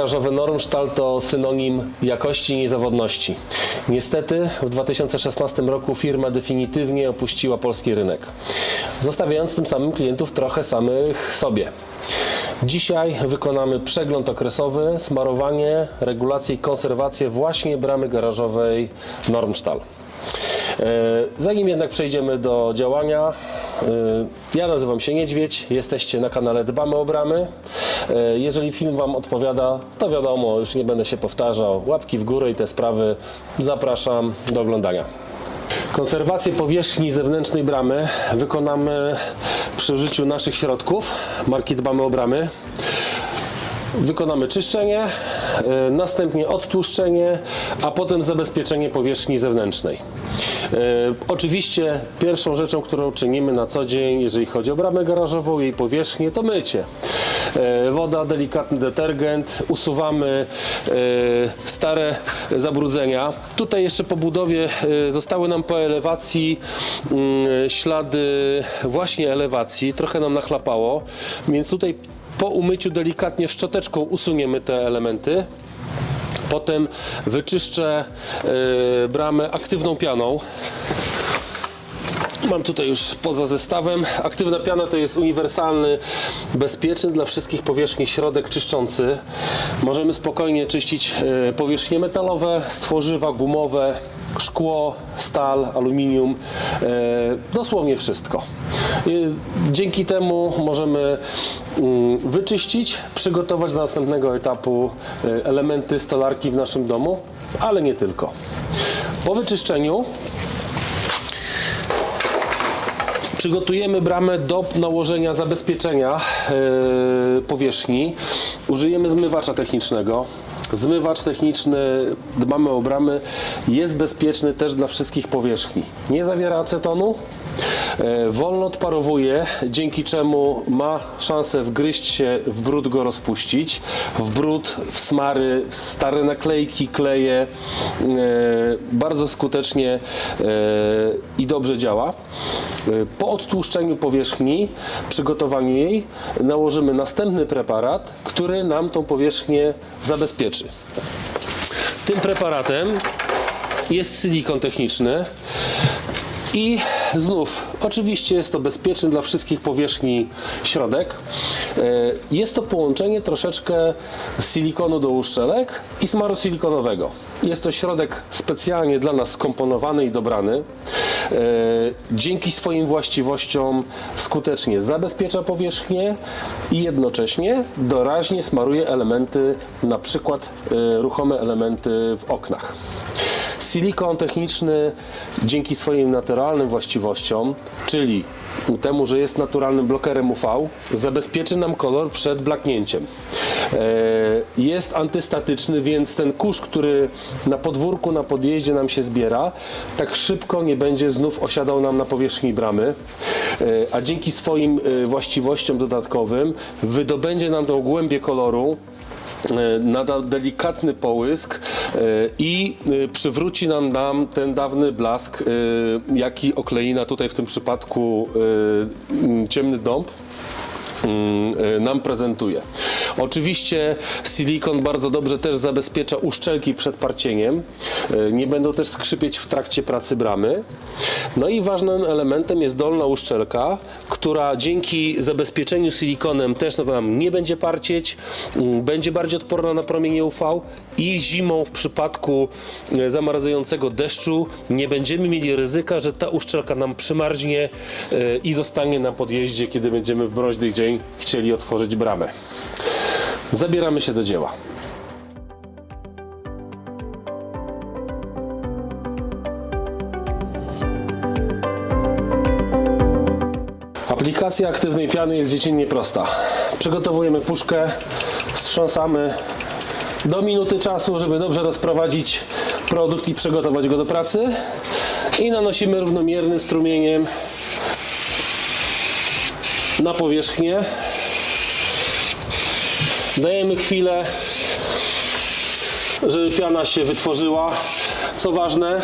Bramy garażowe Normstahl to synonim jakości i niezawodności. Niestety w 2016 roku firma definitywnie opuściła polski rynek, zostawiając tym samym klientów trochę samych sobie. Dzisiaj wykonamy przegląd okresowy, smarowanie, regulację i konserwację właśnie bramy garażowej Normstahl. E, Zanim jednak przejdziemy do działania, e, ja nazywam się Niedźwiedź, jesteście na kanale Dbamy o Bramy. E, Jeżeli film Wam odpowiada, to wiadomo, już nie będę się powtarzał. Łapki w górę i te sprawy zapraszam do oglądania. Konserwację powierzchni zewnętrznej bramy wykonamy przy użyciu naszych środków marki Dbamy o Bramy. Wykonamy czyszczenie, następnie odtłuszczenie, a potem zabezpieczenie powierzchni zewnętrznej. Y, Oczywiście pierwszą rzeczą, którą czynimy na co dzień, jeżeli chodzi o bramę garażową, jej powierzchnię, to mycie. Y, Woda, delikatny detergent, usuwamy y, stare zabrudzenia. Tutaj jeszcze po budowie zostały nam po elewacji y, ślady właśnie elewacji, trochę nam nachlapało, więc tutaj po umyciu delikatnie szczoteczką usuniemy te elementy. Potem wyczyszczę y, bramę aktywną pianą. Mam tutaj już poza zestawem. Aktywna piana to jest uniwersalny, bezpieczny dla wszystkich powierzchni środek czyszczący. Możemy spokojnie czyścić e, powierzchnie metalowe, stworzywa gumowe, szkło, stal, aluminium, e, dosłownie wszystko. Dzięki temu możemy mm, wyczyścić, przygotować do następnego etapu e, elementy stolarki w naszym domu, ale nie tylko. Po wyczyszczeniu Przygotujemy bramę do nałożenia zabezpieczenia e, powierzchni. Użyjemy zmywacza technicznego. Zmywacz techniczny, dbamy o bramy, jest bezpieczny też dla wszystkich powierzchni. Nie zawiera acetonu, wolno odparowuje, dzięki czemu ma szansę wgryźć się w brud, go rozpuścić. W brud, w smary, stare naklejki, kleje. e, Bardzo skutecznie e, i dobrze działa. E, Po odtłuszczeniu powierzchni, przygotowaniu jej, nałożymy następny preparat, który nam tą powierzchnię zabezpieczy. Tym preparatem jest silikon techniczny i znów, oczywiście jest to bezpieczny dla wszystkich powierzchni środek. E, Jest to połączenie troszeczkę silikonu do uszczelek i smaru silikonowego. Jest to środek specjalnie dla nas skomponowany i dobrany. E, Dzięki swoim właściwościom skutecznie zabezpiecza powierzchnię i jednocześnie doraźnie smaruje elementy, na przykład e, ruchome elementy w oknach. Silikon techniczny dzięki swoim naturalnym właściwościom, czyli temu, że jest naturalnym blokerem UV, zabezpieczy nam kolor przed blaknięciem. E, Jest antystatyczny, więc ten kurz, który na podwórku, na podjeździe nam się zbiera, tak szybko nie będzie znów osiadał nam na powierzchni bramy, E, a dzięki swoim e, właściwościom dodatkowym wydobędzie nam tą głębię koloru, nada delikatny połysk e, i e, przywróci nam, nam ten dawny blask, e, jaki okleina tutaj w tym przypadku e, ciemny dąb e, nam prezentuje. Oczywiście silikon bardzo dobrze też zabezpiecza uszczelki przed parcieniem. E, Nie będą też skrzypieć w trakcie pracy bramy. No i ważnym elementem jest dolna uszczelka, która dzięki zabezpieczeniu silikonem też nam nie będzie parcieć, będzie bardziej odporna na promienie UV i zimą w przypadku e, zamarzającego deszczu nie będziemy mieli ryzyka, że ta uszczelka nam przymarznie e, i zostanie na podjeździe, kiedy będziemy w mroźny dzień chcieli otworzyć bramę. Zabieramy się do dzieła. Aplikacja aktywnej piany jest dziecinnie prosta. Przygotowujemy puszkę, wstrząsamy do minuty czasu, żeby dobrze rozprowadzić produkt i przygotować go do pracy. I nanosimy równomiernym strumieniem na powierzchnię. Dajemy chwilę, żeby piana się wytworzyła. Co ważne,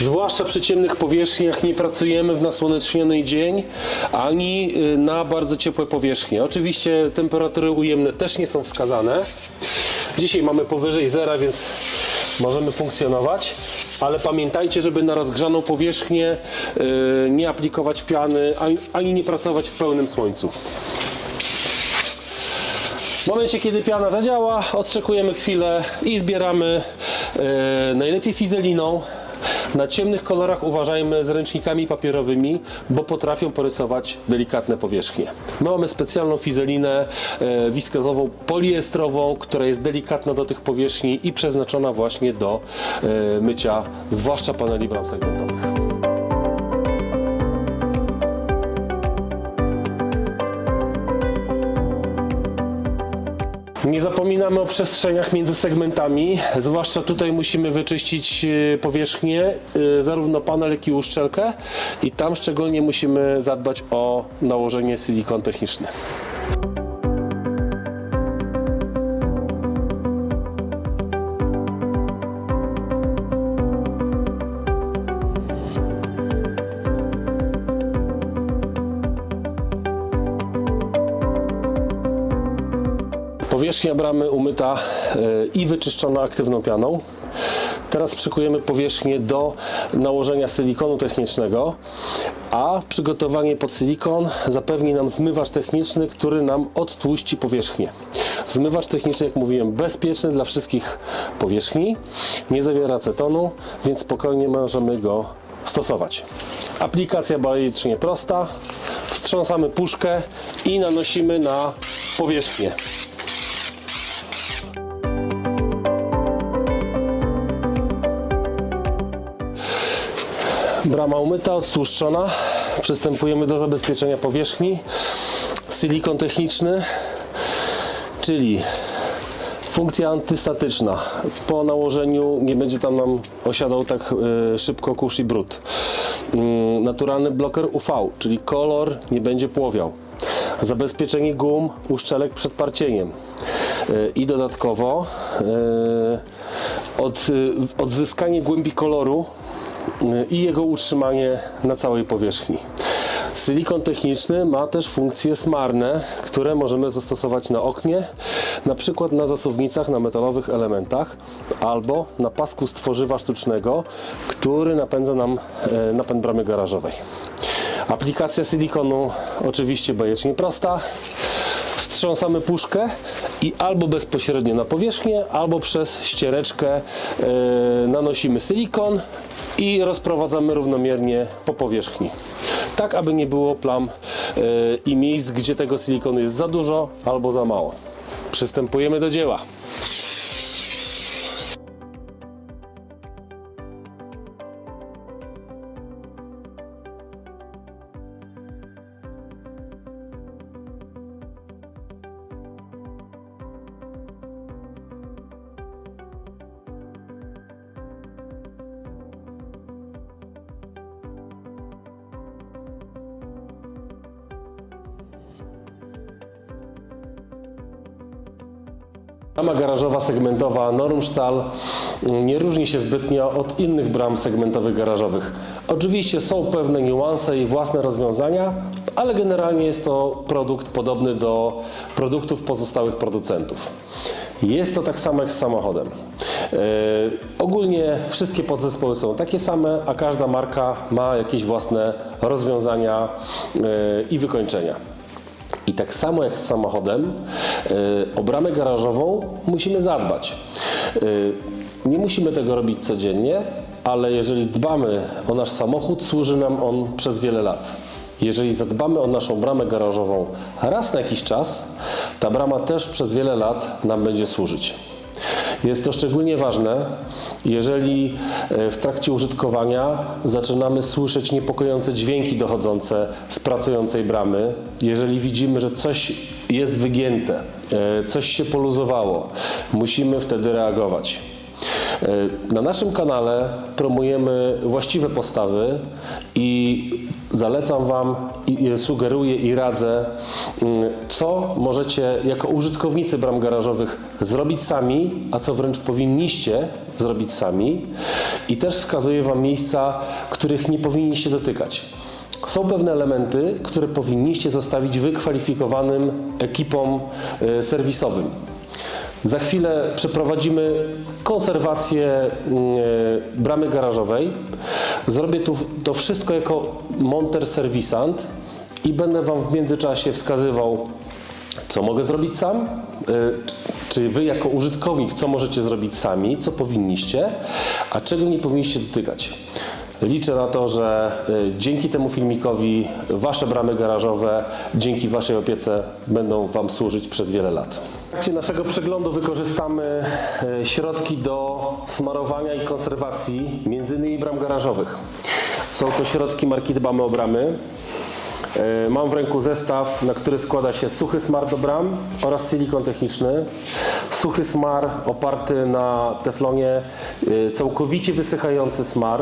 zwłaszcza przy ciemnych powierzchniach nie pracujemy w nasłoneczniony dzień, ani y, na bardzo ciepłe powierzchnie. Oczywiście temperatury ujemne też nie są wskazane. Dzisiaj mamy powyżej zera, więc możemy funkcjonować. Ale pamiętajcie, żeby na rozgrzaną powierzchnię yy, nie aplikować piany, ani nie pracować w pełnym słońcu. W momencie, kiedy piana zadziała, odczekujemy chwilę i zbieramy e, najlepiej fizeliną. Na ciemnych kolorach uważajmy z ręcznikami papierowymi, bo potrafią porysować delikatne powierzchnie. My mamy specjalną fizelinę e, wiskozową, poliestrową, która jest delikatna do tych powierzchni i przeznaczona właśnie do e, mycia, zwłaszcza paneli bram segmentowych. Nie zapominamy o przestrzeniach między segmentami, zwłaszcza tutaj musimy wyczyścić e, powierzchnię, e, zarówno panel, jak i uszczelkę i tam szczególnie musimy zadbać o nałożenie silikon techniczny. Powierzchnia bramy umyta e, i wyczyszczona aktywną pianą. Teraz przykujemy powierzchnię do nałożenia silikonu technicznego, a przygotowanie pod silikon zapewni nam zmywacz techniczny, który nam odtłuści powierzchnię. Zmywacz techniczny, jak mówiłem, bezpieczny dla wszystkich powierzchni, nie zawiera acetonu, więc spokojnie możemy go stosować. Aplikacja balicznie prosta. Wstrząsamy puszkę i nanosimy na powierzchnię. Brama umyta, odtłuszczona. Przystępujemy do zabezpieczenia powierzchni. Silikon techniczny, czyli funkcja antystatyczna. Po nałożeniu nie będzie tam nam osiadał tak e, szybko kurz i brud. Mm, Naturalny bloker UV, czyli kolor nie będzie płowiał. Zabezpieczenie gum, uszczelek przed parcieniem. E, I dodatkowo e, od, odzyskanie głębi koloru i jego utrzymanie na całej powierzchni. Silikon techniczny ma też funkcje smarne, które możemy zastosować na oknie, na przykład na zasuwnicach na metalowych elementach albo na pasku z tworzywa sztucznego, który napędza nam e, napęd bramy garażowej. Aplikacja silikonu oczywiście bajecznie prosta. Wstrząsamy puszkę i albo bezpośrednio na powierzchnię, albo przez ściereczkę e, nanosimy silikon i rozprowadzamy równomiernie po powierzchni. Tak, aby nie było plam e, i miejsc, gdzie tego silikonu jest za dużo albo za mało. Przystępujemy do dzieła. Brama garażowa segmentowa Normstal nie różni się zbytnio od innych bram segmentowych garażowych. Oczywiście są pewne niuanse i własne rozwiązania, ale generalnie jest to produkt podobny do produktów pozostałych producentów. Jest to tak samo jak z samochodem. Yy, ogólnie wszystkie podzespoły są takie same, a każda marka ma jakieś własne rozwiązania yy, i wykończenia. I tak samo jak z samochodem, yy, o bramę garażową musimy zadbać. Yy, Nie musimy tego robić codziennie, ale jeżeli dbamy o nasz samochód, służy nam on przez wiele lat. Jeżeli zadbamy o naszą bramę garażową raz na jakiś czas, ta brama też przez wiele lat nam będzie służyć. Jest to szczególnie ważne, jeżeli e, w trakcie użytkowania zaczynamy słyszeć niepokojące dźwięki dochodzące z pracującej bramy, jeżeli widzimy, że coś jest wygięte, e, coś się poluzowało, musimy wtedy reagować. E, Na naszym kanale promujemy właściwe postawy i zalecam Wam, sugeruję i radzę, mm, co możecie jako użytkownicy bram garażowych zrobić sami, a co wręcz powinniście zrobić sami. I też wskazuję Wam miejsca, których nie powinniście dotykać. Są pewne elementy, które powinniście zostawić wykwalifikowanym ekipom e, serwisowym. Za chwilę przeprowadzimy konserwację mm, e, bramy garażowej. Zrobię tu to wszystko jako monter serwisant i będę Wam w międzyczasie wskazywał, co mogę zrobić sam, y, czy Wy jako użytkownik, co możecie zrobić sami, co powinniście, a czego nie powinniście dotykać. Liczę na to, że y, dzięki temu filmikowi Wasze bramy garażowe, dzięki Waszej opiece będą Wam służyć przez wiele lat. W trakcie naszego przeglądu wykorzystamy y, środki do smarowania i konserwacji m.in. bram garażowych. Są to środki marki Dbamy o Bramy. E, Mam w ręku zestaw, na który składa się suchy smar do bram oraz silikon techniczny. Suchy smar oparty na teflonie, e, całkowicie wysychający smar,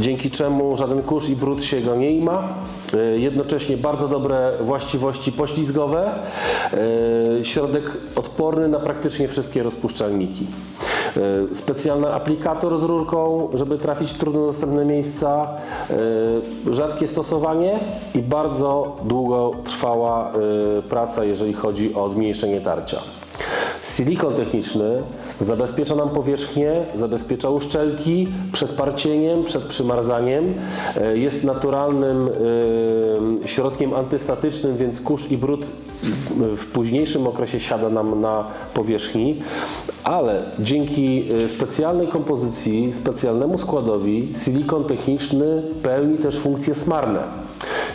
dzięki czemu żaden kurz i brud się go nie ima. E, Jednocześnie bardzo dobre właściwości poślizgowe. Środek odporny na praktycznie wszystkie rozpuszczalniki. E, Specjalny aplikator z rurką, żeby trafić w trudno dostępne miejsca. E, Rzadkie stosowanie i bardzo długo trwała e, praca, jeżeli chodzi o zmniejszenie tarcia. Silikon techniczny zabezpiecza nam powierzchnię, zabezpiecza uszczelki przed parcieniem, przed przymarzaniem. E, Jest naturalnym e, środkiem antystatycznym, więc kurz i brud w późniejszym okresie siada nam na powierzchni, ale dzięki e, specjalnej kompozycji, specjalnemu składowi, silikon techniczny pełni też funkcje smarne.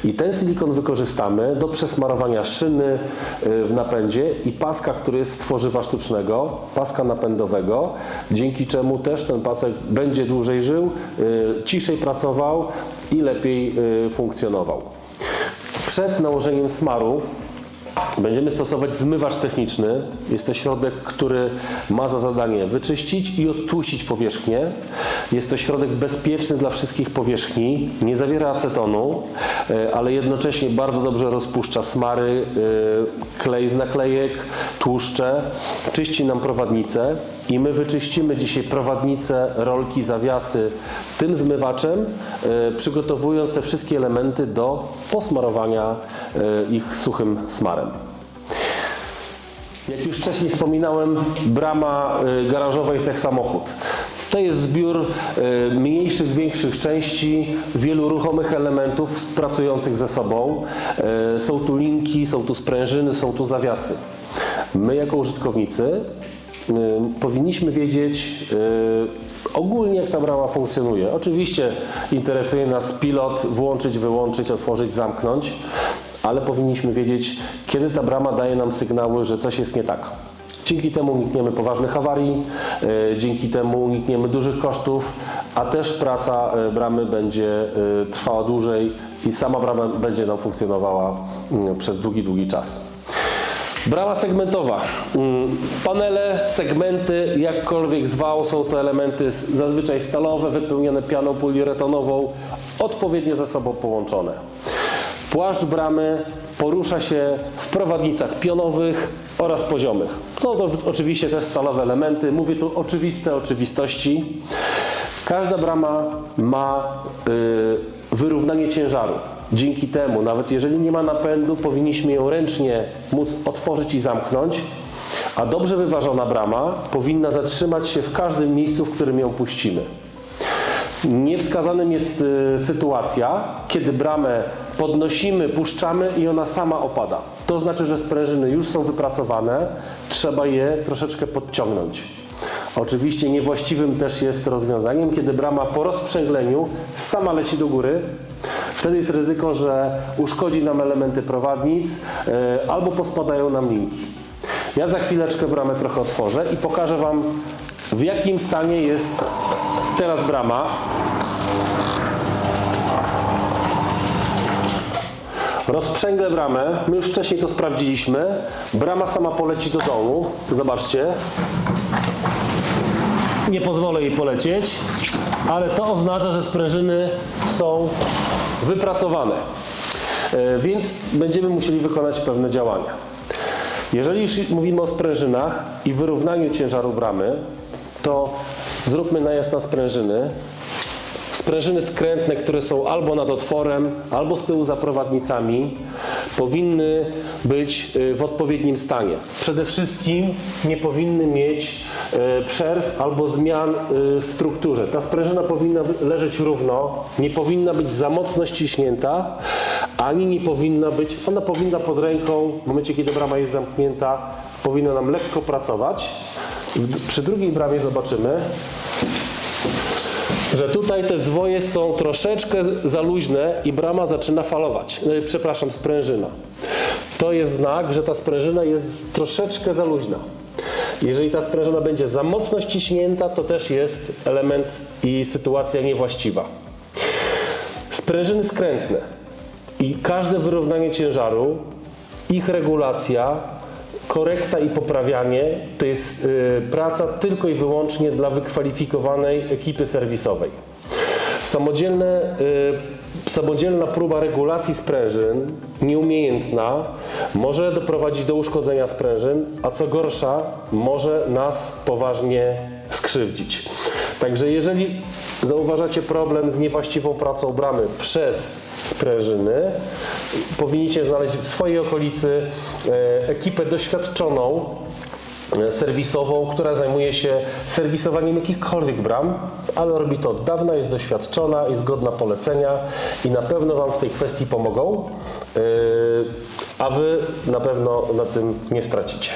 I ten silikon wykorzystamy do przesmarowania szyny y, w napędzie i paska, który jest z tworzywa sztucznego, paska napędowego, dzięki czemu też ten pasek będzie dłużej żył, y, ciszej pracował i lepiej y, funkcjonował. Przed nałożeniem smaru Będziemy stosować zmywacz techniczny. Jest to środek, który ma za zadanie wyczyścić i odtłuścić powierzchnię. Jest to środek bezpieczny dla wszystkich powierzchni. Nie zawiera acetonu, e, ale jednocześnie bardzo dobrze rozpuszcza smary, e, klej z naklejek, tłuszcze. Czyści nam prowadnicę i my wyczyścimy dzisiaj prowadnice, rolki, zawiasy tym zmywaczem, e, przygotowując te wszystkie elementy do posmarowania e, ich suchym smarem. Jak już wcześniej wspominałem, brama y, garażowa jest jak samochód. To jest zbiór mniejszych, większych części, wielu ruchomych elementów pracujących ze sobą. Są tu linki, są tu sprężyny, są tu zawiasy. My jako użytkownicy powinniśmy wiedzieć y, ogólnie jak ta brama funkcjonuje. Oczywiście interesuje nas pilot, włączyć, wyłączyć, otworzyć, zamknąć, ale powinniśmy wiedzieć, kiedy ta brama daje nam sygnały, że coś jest nie tak. Dzięki temu unikniemy poważnych awarii, y, dzięki temu unikniemy dużych kosztów, a też praca y, bramy będzie y, trwała dłużej i sama brama będzie nam funkcjonowała y, przez długi, długi czas. Brama segmentowa. Mm, Panele, segmenty, jakkolwiek zwał, są to elementy zazwyczaj stalowe, wypełnione pianą poliuretanową, odpowiednio ze sobą połączone. Płaszcz bramy porusza się w prowadnicach pionowych oraz poziomych. Są to oczywiście też stalowe elementy. Mówię tu oczywiste oczywistości. Każda brama ma y, wyrównanie ciężaru. Dzięki temu, nawet jeżeli nie ma napędu, powinniśmy ją ręcznie móc otworzyć i zamknąć, a dobrze wyważona brama powinna zatrzymać się w każdym miejscu, w którym ją puścimy. Niewskazanym jest y, sytuacja, kiedy bramę podnosimy, puszczamy i ona sama opada. To znaczy, że sprężyny już są wypracowane, trzeba je troszeczkę podciągnąć. Oczywiście niewłaściwym też jest rozwiązaniem, kiedy brama po rozprzęgleniu sama leci do góry. Wtedy jest ryzyko, że uszkodzi nam elementy prowadnic y, albo pospadają nam linki. Ja za chwileczkę bramę trochę otworzę i pokażę Wam w jakim stanie jest teraz brama. Rozprzęglę bramę. My już wcześniej to sprawdziliśmy. Brama sama poleci do dołu. Zobaczcie. Nie pozwolę jej polecieć, ale to oznacza, że sprężyny są wypracowane. E, Więc będziemy musieli wykonać pewne działania. Jeżeli już mówimy o sprężynach i wyrównaniu ciężaru bramy, to zróbmy najazd na sprężyny. Sprężyny skrętne, które są albo nad otworem, albo z tyłu za prowadnicami. powinny być y, w odpowiednim stanie. Przede wszystkim nie powinny mieć y, przerw albo zmian y, w strukturze. Ta sprężyna powinna leżeć równo, nie powinna być za mocno ściśnięta, ani nie powinna być, ona powinna pod ręką, w momencie kiedy brama jest zamknięta, powinna nam lekko pracować. Przy drugiej bramie zobaczymy, że tutaj te zwoje są troszeczkę za luźne i brama zaczyna falować. Yy, Przepraszam, sprężyna. To jest znak, że ta sprężyna jest troszeczkę za luźna. Jeżeli ta sprężyna będzie za mocno ściśnięta, to też jest element i sytuacja niewłaściwa. Sprężyny skrętne i każde wyrównanie ciężaru, ich regulacja, korekta i poprawianie to jest y, praca tylko i wyłącznie dla wykwalifikowanej ekipy serwisowej. Samodzielne, y, samodzielna próba regulacji sprężyn, nieumiejętna, może doprowadzić do uszkodzenia sprężyn, a co gorsza, może nas poważnie skrzywdzić. Także jeżeli zauważacie problem z niewłaściwą pracą bramy przez sprężyny, powinniście znaleźć w swojej okolicy e, ekipę doświadczoną, e, serwisową, która zajmuje się serwisowaniem jakichkolwiek bram, ale robi to od dawna, jest doświadczona, jest godna polecenia i na pewno Wam w tej kwestii pomogą, yy, a Wy na pewno na tym nie stracicie.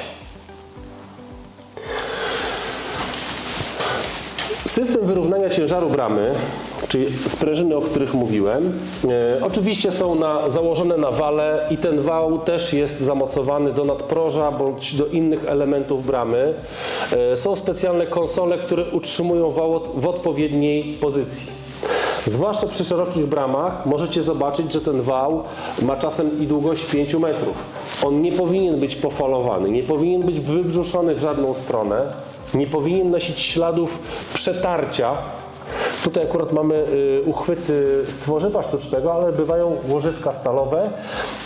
System wyrównania ciężaru bramy, czyli sprężyny, o których mówiłem, e, oczywiście są na, założone na wale i ten wał też jest zamocowany do nadproża bądź do innych elementów bramy. E, są specjalne konsole, które utrzymują wał od, w odpowiedniej pozycji. Zwłaszcza przy szerokich bramach możecie zobaczyć, że ten wał ma czasem i długość 5 metrów. On nie powinien być pofalowany, nie powinien być wybrzuszony w żadną stronę, nie powinien nosić śladów przetarcia. Tutaj akurat mamy y, uchwyty z tworzywa sztucznego, ale bywają łożyska stalowe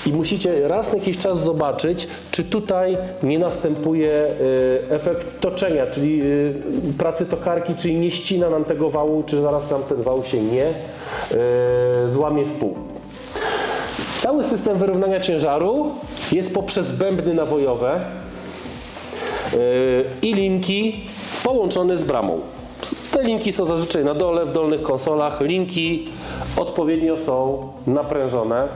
i musicie raz na jakiś czas zobaczyć, czy tutaj nie następuje y, efekt toczenia, czyli y, pracy tokarki, czyli nie ścina nam tego wału, czy zaraz nam ten wał się nie złamie w pół. Cały system wyrównania ciężaru jest poprzez bębny nawojowe i linki połączone z bramą. Te linki są zazwyczaj na dole, w dolnych konsolach. Linki odpowiednio są naprężone.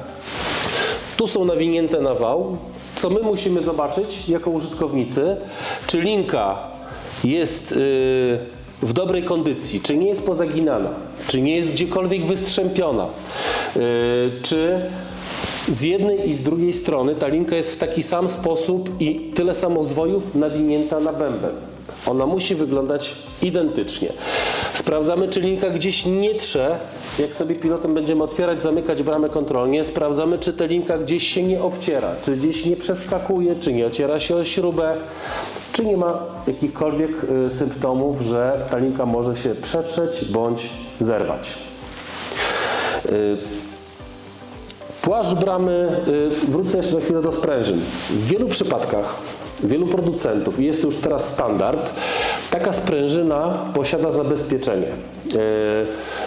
Tu są nawinięte na wał. Co my musimy zobaczyć jako użytkownicy, czy linka jest yy, w dobrej kondycji, czy nie jest pozaginana, czy nie jest gdziekolwiek wystrzępiona, yy, czy z jednej i z drugiej strony ta linka jest w taki sam sposób i tyle samo zwojów nawinięta na bęben. Ona musi wyglądać identycznie. Sprawdzamy, czy linka gdzieś nie trze. Jak sobie pilotem będziemy otwierać, zamykać bramę kontrolnie, sprawdzamy, czy ta linka gdzieś się nie obciera, czy gdzieś nie przeskakuje, czy nie ociera się o śrubę, czy nie ma jakichkolwiek y, symptomów, że ta linka może się przetrzeć bądź zerwać. Płaszcz bramy, y, wrócę jeszcze na chwilę do sprężyn. W wielu przypadkach, wielu producentów, i jest to już teraz standard, taka sprężyna posiada zabezpieczenie.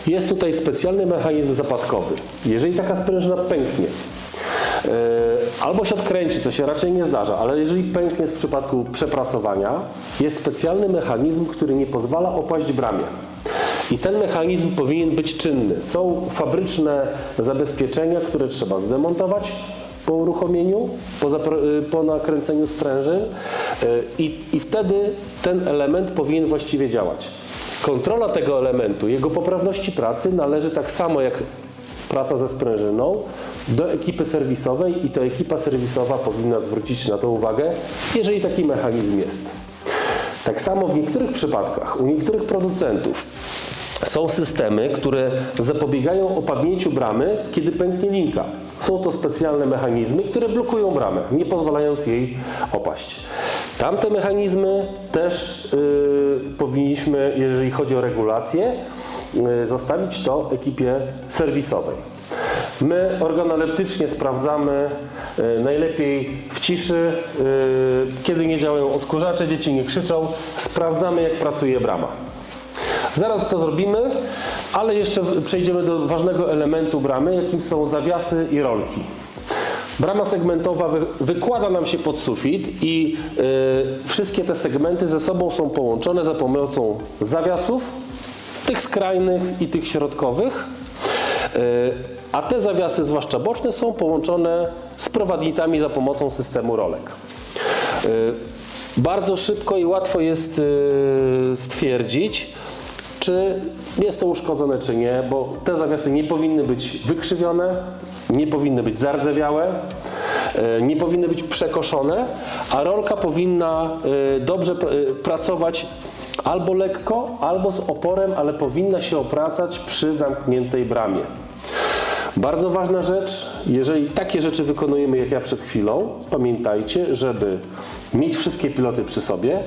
Y, Jest tutaj specjalny mechanizm zapadkowy. Jeżeli taka sprężyna pęknie, y, albo się odkręci, co się raczej nie zdarza, ale jeżeli pęknie w przypadku przepracowania, jest specjalny mechanizm, który nie pozwala opaść bramie. I ten mechanizm powinien być czynny. Są fabryczne zabezpieczenia, które trzeba zdemontować po uruchomieniu, po, y, po nakręceniu sprężyn y, i, i wtedy ten element powinien właściwie działać. Kontrola tego elementu, jego poprawności pracy należy tak samo jak praca ze sprężyną do ekipy serwisowej i to ekipa serwisowa powinna zwrócić na to uwagę, jeżeli taki mechanizm jest. Tak samo w niektórych przypadkach, u niektórych producentów są systemy, które zapobiegają opadnięciu bramy, kiedy pęknie linka. Są to specjalne mechanizmy, które blokują bramę, nie pozwalając jej opaść. Tamte mechanizmy też yy, powinniśmy, jeżeli chodzi o regulację, yy, zostawić to ekipie serwisowej. My organoleptycznie sprawdzamy y, najlepiej w ciszy, y, kiedy nie działają odkurzacze, dzieci nie krzyczą, sprawdzamy jak pracuje brama. Zaraz to zrobimy, ale jeszcze przejdziemy do ważnego elementu bramy, jakim są zawiasy i rolki. Brama segmentowa wy, wykłada nam się pod sufit i y, wszystkie te segmenty ze sobą są połączone za pomocą zawiasów, tych skrajnych i tych środkowych. Y, a te zawiasy, zwłaszcza boczne, są połączone z prowadnicami za pomocą systemu rolek. Y, Bardzo szybko i łatwo jest y, stwierdzić, czy jest to uszkodzone, czy nie, bo te zawiasy nie powinny być wykrzywione, nie powinny być zardzewiałe, y, nie powinny być przekoszone, a rolka powinna y, dobrze y, pracować albo lekko, albo z oporem, ale powinna się opracać przy zamkniętej bramie. Bardzo ważna rzecz, jeżeli takie rzeczy wykonujemy jak ja przed chwilą, pamiętajcie, żeby mieć wszystkie piloty przy sobie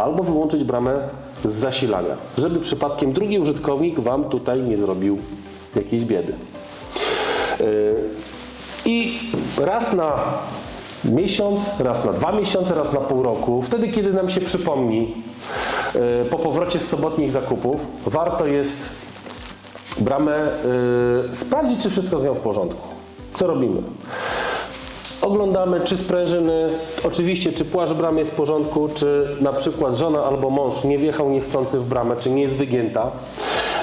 albo wyłączyć bramę z zasilania, żeby przypadkiem drugi użytkownik Wam tutaj nie zrobił jakiejś biedy. Yy, I raz na miesiąc, raz na dwa miesiące, raz na pół roku, wtedy kiedy nam się przypomni yy, po powrocie z sobotnich zakupów, warto jest bramę y, sprawdzić, czy wszystko z nią w porządku. Co robimy? Oglądamy, czy sprężyny, oczywiście, czy płaszcz bramy jest w porządku, czy na przykład żona albo mąż nie wjechał niechcący w bramę, czy nie jest wygięta,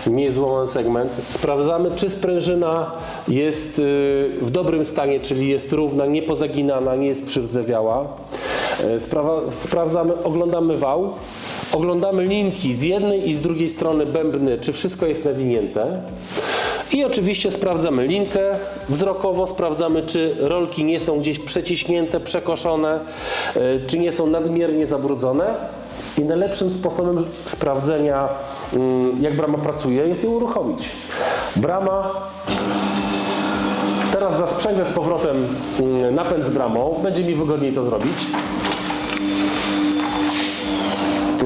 nie jest złamany segment. Sprawdzamy, czy sprężyna jest y, w dobrym stanie, czyli jest równa, nie pozaginana, nie jest przywdzewiała. Y, Sprawa, sprawdzamy, oglądamy wał, Oglądamy linki z jednej i z drugiej strony bębny, czy wszystko jest nawinięte. I oczywiście sprawdzamy linkę wzrokowo, sprawdzamy, czy rolki nie są gdzieś przeciśnięte, przekoszone, y, czy nie są nadmiernie zabrudzone. I najlepszym sposobem sprawdzenia, mm, jak brama pracuje, jest ją uruchomić. Brama Teraz zasprzęgę z powrotem mm, napęd z bramą. Będzie mi wygodniej to zrobić.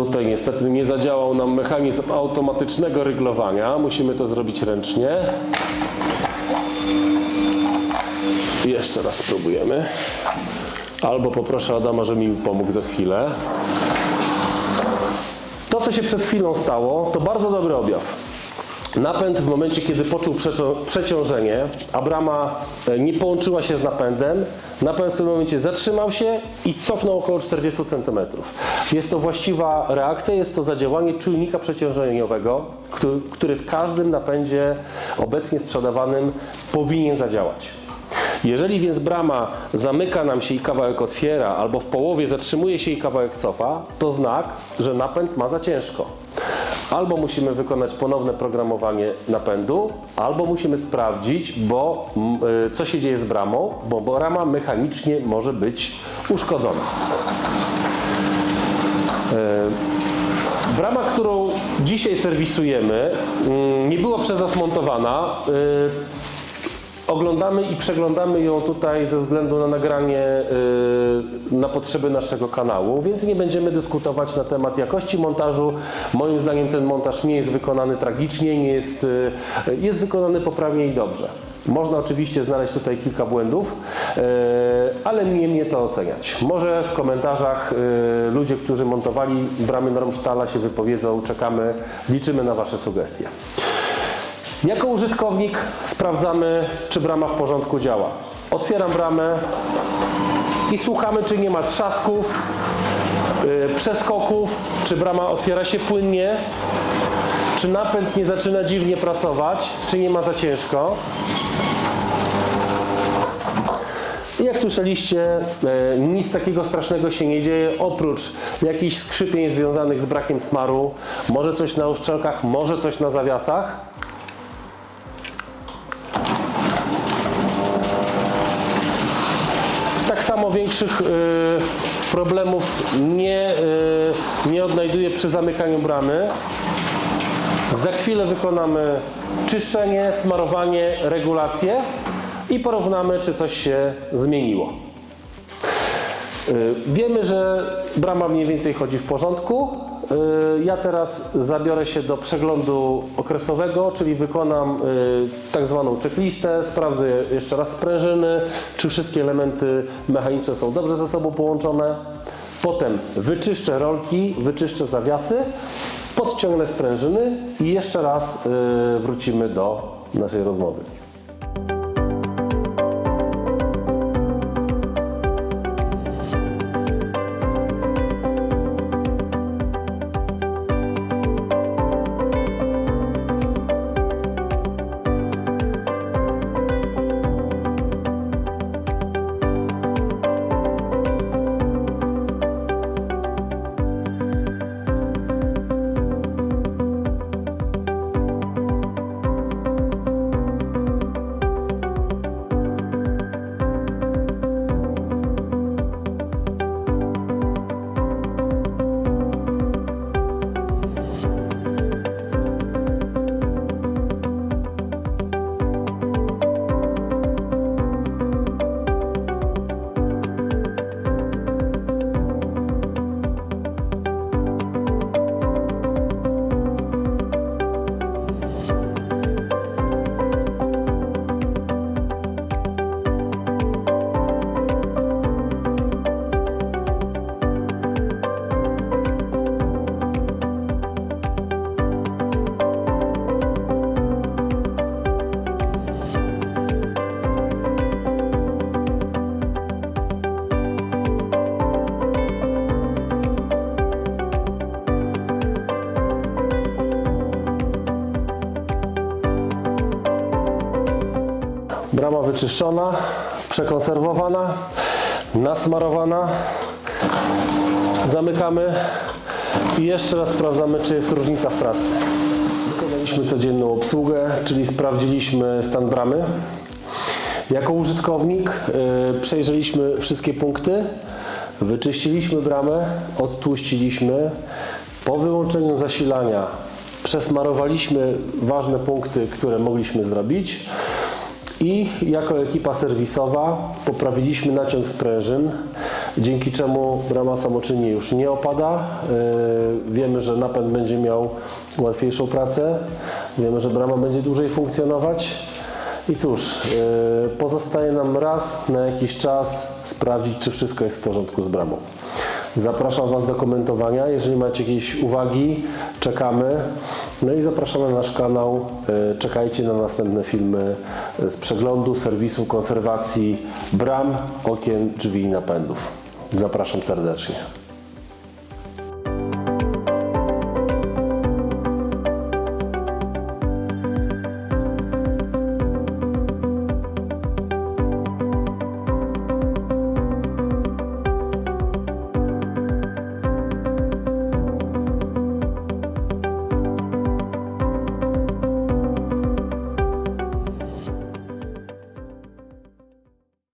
Tutaj niestety nie zadziałał nam mechanizm automatycznego ryglowania. Musimy to zrobić ręcznie. Jeszcze raz spróbujemy. Albo poproszę Adama, żeby mi pomógł za chwilę. To, co się przed chwilą stało, to bardzo dobry objaw. Napęd w momencie, kiedy poczuł przeciążenie, a brama e, nie połączyła się z napędem, napęd w tym momencie zatrzymał się i cofnął około 40 cm. Jest to właściwa reakcja, jest to zadziałanie czujnika przeciążeniowego, który w każdym napędzie obecnie sprzedawanym powinien zadziałać. Jeżeli więc brama zamyka nam się i kawałek otwiera, albo w połowie zatrzymuje się i kawałek cofa, to znak, że napęd ma za ciężko. Albo musimy wykonać ponowne programowanie napędu, albo musimy sprawdzić, bo y, co się dzieje z bramą, bo brama mechanicznie może być uszkodzona. Brama, którą dzisiaj serwisujemy, mm, nie była przez nas montowana. Oglądamy i przeglądamy ją tutaj ze względu na nagranie y, na potrzeby naszego kanału, więc nie będziemy dyskutować na temat jakości montażu. Moim zdaniem ten montaż nie jest wykonany tragicznie, nie jest, y, jest wykonany poprawnie i dobrze. Można oczywiście znaleźć tutaj kilka błędów, y, ale nie mnie to oceniać. Może w komentarzach ludzie, którzy montowali bramy Normstala się wypowiedzą, czekamy, liczymy na Wasze sugestie. Jako użytkownik sprawdzamy, czy brama w porządku działa. Otwieram bramę i słuchamy, czy nie ma trzasków, yy, przeskoków, czy brama otwiera się płynnie, czy napęd nie zaczyna dziwnie pracować, czy nie ma za ciężko. I jak słyszeliście, e, nic takiego strasznego się nie dzieje, oprócz jakichś skrzypień związanych z brakiem smaru, może coś na uszczelkach, może coś na zawiasach. Większych y, problemów nie, y, nie odnajduję przy zamykaniu bramy. Za chwilę wykonamy czyszczenie, smarowanie, regulację i porównamy, czy coś się zmieniło. Y, Wiemy, że brama mniej więcej chodzi w porządku. Y, Ja teraz zabiorę się do przeglądu okresowego, czyli wykonam y, tak zwaną checklistę, sprawdzę jeszcze raz sprężyny, czy wszystkie elementy mechaniczne są dobrze ze sobą połączone. Potem wyczyszczę rolki, wyczyszczę zawiasy, podciągnę sprężyny i jeszcze raz y, wrócimy do naszej rozmowy. Wyczyszczona, przekonserwowana, nasmarowana. Zamykamy i jeszcze raz sprawdzamy, czy jest różnica w pracy. Wykonaliśmy codzienną obsługę, czyli sprawdziliśmy stan bramy. Jako użytkownik y, przejrzeliśmy wszystkie punkty, wyczyściliśmy bramę, odtłuściliśmy. Po wyłączeniu zasilania przesmarowaliśmy ważne punkty, które mogliśmy zrobić. I jako ekipa serwisowa poprawiliśmy naciąg sprężyn, dzięki czemu brama samoczynnie już nie opada. Yy, Wiemy, że napęd będzie miał łatwiejszą pracę. Wiemy, że brama będzie dłużej funkcjonować. I cóż, yy, pozostaje nam raz na jakiś czas sprawdzić, czy wszystko jest w porządku z bramą. Zapraszam Was do komentowania. Jeżeli macie jakieś uwagi, czekamy. No i zapraszamy na nasz kanał. E, Czekajcie na następne filmy e, z przeglądu, serwisu, konserwacji bram, okien, drzwi i napędów. Zapraszam serdecznie.